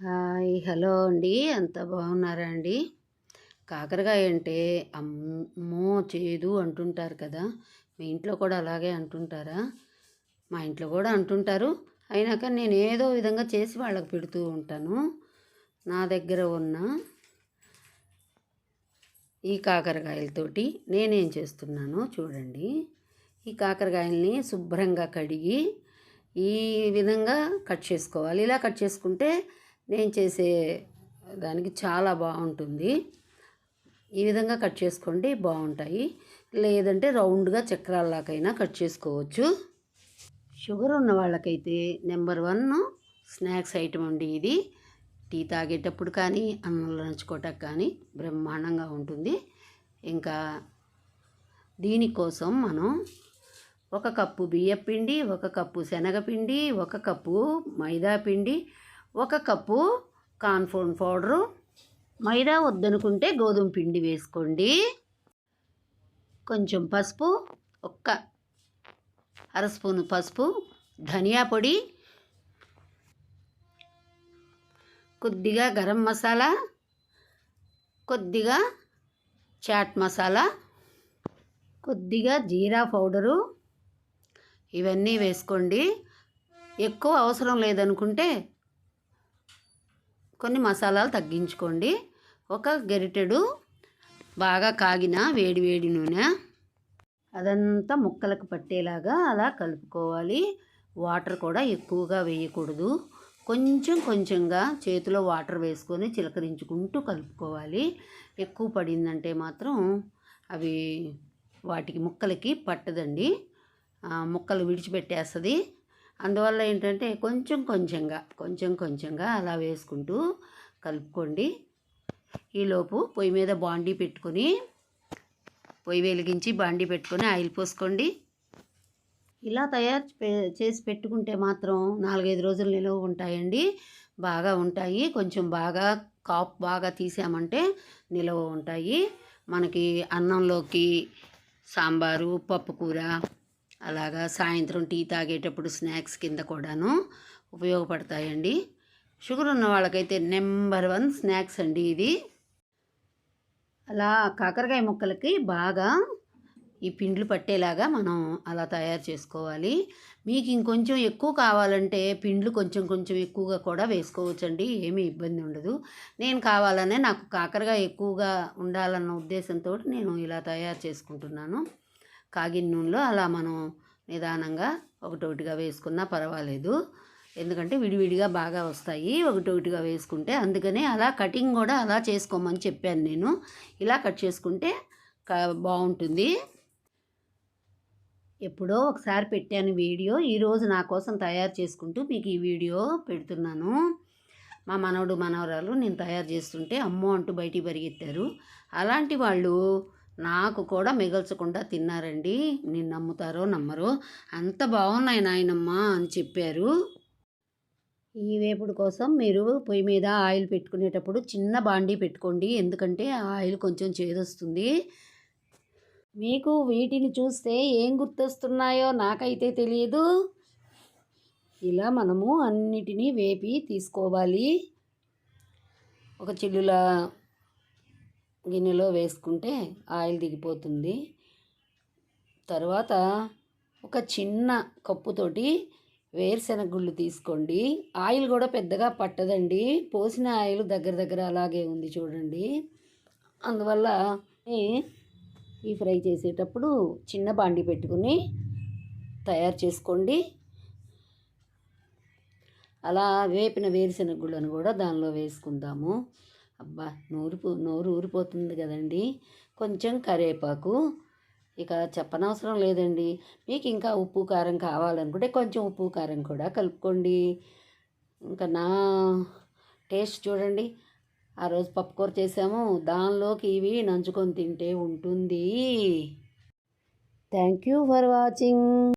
Hi hello అండి. అంత బాగున్నారా అండి కాకరకాయ అంటే అమ్మో చేదు అంటుంటారు కదా. మీ ఇంట్లో కూడా అలాగే అంటుంటారా? మా ఇంట్లో కూడా అంటుంటారు. అయినాక నేను ఏదో విధంగా చేసి వాళ్ళకి పెడుతూ ఉంటాను. నా దగ్గర ఉన్న ఈ కాకరకాయలతోటి నేనేం చేస్తున్నానో చూడండి. ఈ కాకరకాయల్ని శుభ్రంగా కడిగి ఈ విధంగా కట్ చేసుకోవాలి. ఇలా కట్ చేసుకుంటే నేను చేసే దానికి చాలా బాగుంటుంది. ఈ విధంగా కట్ చేసుకోండి బాగుంటాయి. లేదంటే రౌండ్గా చక్రాల్లాకైనా కట్ చేసుకోవచ్చు. షుగర్ ఉన్న వాళ్ళకైతే నెంబర్ వన్ స్నాక్స్ ఐటమ్ అండి ఇది. టీ తాగేటప్పుడు కానీ అన్నంలో నంచుకోవటానికి కానీ బ్రహ్మాండంగా ఉంటుంది. ఇంకా దీనికోసం మనం ఒక కప్పు బియ్యపిండి ఒక కప్పు శనగపిండి ఒక కప్పు మైదా పిండి ఒక కప్పు కార్న్ఫ్లోర్ పౌడరు. మైదా వద్దనుకుంటే గోధుమ పిండి వేసుకోండి. కొంచెం పసుపు ఒక్క అర స్పూను పసుపు ధనియా పొడి కొద్దిగా గరం మసాలా కొద్దిగా చాట్ మసాలా కొద్దిగా జీరా పౌడరు. ఇవన్నీ వేసుకోండి. ఎక్కువ అవసరం లేదనుకుంటే కొన్ని మసాలాలు తగ్గించుకోండి. ఒక గరిటెడు బాగా కాగిన వేడి వేడి నూనె. అదంతా ముక్కలకు పట్టేలాగా అలా కలుపుకోవాలి. వాటర్ కూడా ఎక్కువగా వేయకూడదు. కొంచెం కొంచెంగా చేతిలో వాటర్ వేసుకొని చిలకరించుకుంటూ కలుపుకోవాలి. ఎక్కువ పడిందంటే మాత్రం అవి వాటికి ముక్కలకి పట్టదండి. ముక్కలు విడిచిపెట్టేస్తుంది. అందువల్ల ఏంటంటే కొంచెం కొంచెంగా కొంచెం కొంచెంగా అలా వేసుకుంటూ కలుపుకోండి. ఈలోపు పొయ్యి మీద బాండీ పెట్టుకొని పొయ్యి వెలిగించి బాండీ పెట్టుకొని ఆయిల్ పోసుకోండి. ఇలా తయారు చేసి పెట్టుకుంటే మాత్రం నాలుగైదు రోజులు నిలువ ఉంటాయండి. బాగా ఉంటాయి. కొంచెం బాగా కాప్ బాగా తీసామంటే నిలవ ఉంటాయి. మనకి అన్నంలోకి సాంబారు పప్పుకూర అలాగా సాయంత్రం టీ తాగేటప్పుడు స్నాక్స్ కింద కూడాను ఉపయోగపడతాయండి. షుగర్ ఉన్న వాళ్ళకైతే నెంబర్ వన్ స్నాక్స్ అండి ఇది. అలా కాకరకాయ ముక్కలకి బాగా ఈ పిండ్లు పట్టేలాగా మనం అలా తయారు చేసుకోవాలి. మీకు ఇంకొంచెం ఎక్కువ కావాలంటే పిండ్లు కొంచెం కొంచెం ఎక్కువగా కూడా వేసుకోవచ్చండి ఏమీ ఇబ్బంది ఉండదు. నేను కావాలనే నాకు కాకరగా ఎక్కువగా ఉండాలన్న ఉద్దేశంతో నేను ఇలా తయారు చేసుకుంటున్నాను. కాగిన నూనెలో అలా మనం నిదానంగా ఒకటొకటిగా వేసుకున్నా పర్వాలేదు. ఎందుకంటే విడివిడిగా బాగా వస్తాయి. ఒకటొకటిగా వేసుకుంటే అందుకనే అలా కటింగ్ కూడా అలా చేసుకోమని చెప్పాను నేను. ఇలా కట్ చేసుకుంటే బాగుంటుంది. ఎప్పుడో ఒకసారి పెట్టాను వీడియో. ఈరోజు నా కోసం తయారు చేసుకుంటూ మీకు ఈ వీడియో పెడుతున్నాను. మా మనవడు మనవరాలు నేను తయారు చేస్తుంటే అమ్మో అంటూ బయటికి పరిగెత్తారు. అలాంటి వాళ్ళు నాకు కూడా మిగల్చకుండా తిన్నారండి. నేను నమ్ముతారో నమ్మరో. అంత బాగున్నాయి నాయనమ్మ అని చెప్పారు. ఈ వేపుడు కోసం మీరు పొయ్యి మీద ఆయిల్ పెట్టుకునేటప్పుడు చిన్న బాండీ పెట్టుకోండి. ఎందుకంటే ఆయిల్ కొంచెం చేదొస్తుంది. మీకు వీటిని చూస్తే ఏం గుర్తొస్తున్నాయో నాకైతే తెలియదు ఇలా మనము అన్నిటినీ వేపి తీసుకోవాలి. ఒక చిల్లుల గిన్నెలో వేసుకుంటే ఆయిల్ దిగిపోతుంది. తర్వాత ఒక చిన్న కప్పుతోటి వేరుశెనగ గుళ్ళు తీసుకోండి. ఆయిల్ కూడా పెద్దగా పట్టదండి. పోసిన ఆయిల్ దగ్గర దగ్గర అలాగే ఉంది చూడండి. అందువల్ల ఈ ఫ్రై చేసేటప్పుడు చిన్న బాండి పెట్టుకుని తయారు చేసుకోండి. అలా వేపిన వేరుశెనగ గుళ్ళను కూడా దానిలో వేసుకుందాము. అబ్బా నూరుపు నోరు ఊరిపోతుంది కదండి. కొంచెం కరివేపాకు ఇక చెప్పనవసరం లేదండి. మీకు ఇంకా ఉప్పు కారం కావాలనుకుంటే కొంచెం ఉప్పు కారం కూడా కలుపుకోండి. ఇంకా నా టేస్ట్ చూడండి. ఆ రోజు పప్పుకూర చేసాము. దానిలోకి ఇవి నంచుకొని తింటే ఉంటుంది. Thank you for watching.